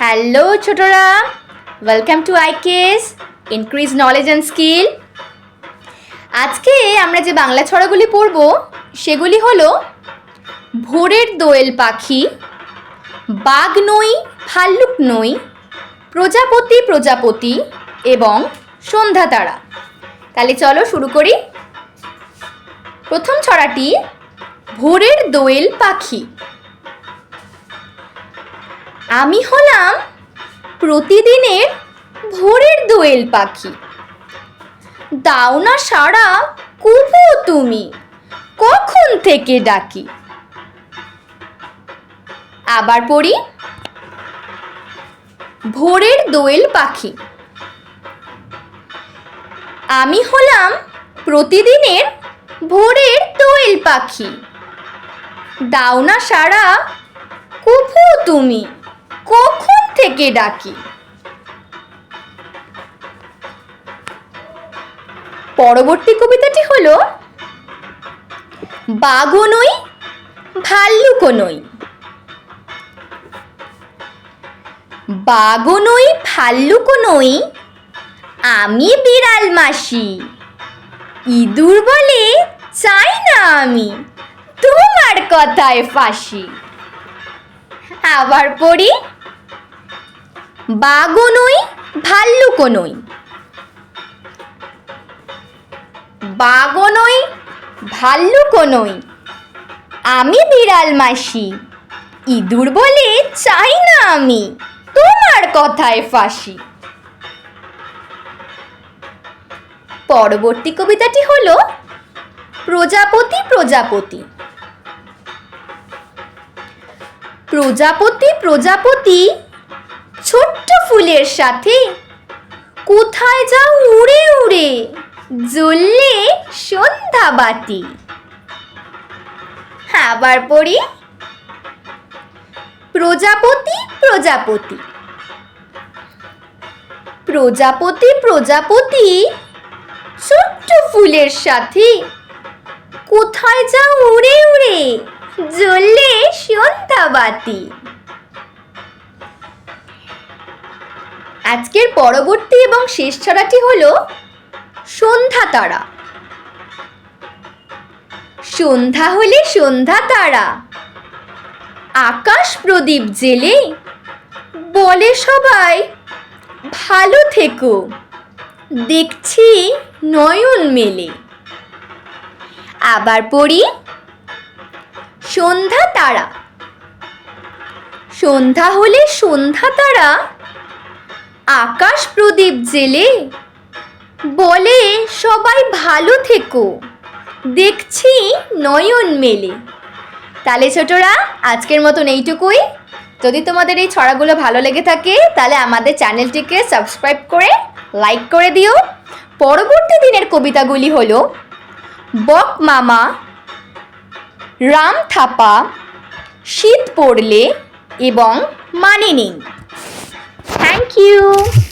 Hello ছোটরা welcome to আইকেস increase knowledge and skill আজকে আমরা যে বাংলা ছড়াগুলি পড়ব, সেগুলি হলো ভোরের দোয়েল পাখি, বাঘ নই, ভাল্লুক নই, প্রজাপতি প্রজাপতি এবং সন্ধ্যা তারা। তাহলে চলো শুরু করি। প্রথম ছড়াটি, ভোরের দোয়েল পাখি। আমি হলাম প্রতিদিনের ভোরের দোয়েল পাখি। দাও না সারা কুবো তুমি, কখন থেকে ডাকি? আবার পড়ি। ভোরের দোয়েল পাখি। আমি হলাম প্রতিদিনের ভোরের দোয়েল পাখি। দাও না সারা কুফু তুমি থেকে ডাকি। পরবর্তী কবিতাটি হলো বাঘও নই ভাল্লুকও নই। বাঘও নই ভাল্লুকও নই, আমি বিড়াল মাসি। ইঁদুর বলে চাই না আমি, তোমার কথায় ফাঁসি। আবার পড়ি বাঘও নই ভাল্লুকও নই বাঘও নই ভাল্লুকও নই আমি বিড়াল মাসি, ইঁদুর বলে চাই না আমি, তোমার কথায় ফাঁসি। পরবর্তী কবিতাটি হলো, প্রজাপতি প্রজাপতি। প্রজাপতি প্রজাপতি ছোট্ট ফুলের সাথে। কোথায় যাও উড়ে উড়ে, জ্বললে সন্ধ্যা বাতি আবার পড়ি। প্রজাপতি প্রজাপতি। প্রজাপতি প্রজাপতি, ছোট্ট ফুলের সাথে। কোথায় যাও উড়ে উড়ে, জ্বললে সন্ধ্যা আজকের পরবর্তী এবং শেষ ছড়াটি হলো সন্ধ্যা তারা। সন্ধ্যা হলে সন্ধ্যা তারা। আকাশ প্রদীপ জেলে বলে সবাই, ভালো থেকো, দেখছি নয়ন মেলে। আবার পড়ি, সন্ধ্যা তারা। সন্ধ্যা হলে সন্ধ্যা তারা আকাশ প্রদীপ জেলে। বলে, সবাই ভালো থেকো। দেখছি নয়ন মেলে। তাহলে ছোটরা, আজকের মতন এইটুকুই। যদি তোমাদের এই ছড়াগুলো ভালো লেগে থাকে, তাহলে আমাদের চ্যানেলটিকে সাবস্ক্রাইব করে, লাইক করে দিও। পরবর্তী দিনের কবিতাগুলি হল, বক মামা, রাম থাপা, শীত পড়লে এবং মানিনি Thank you.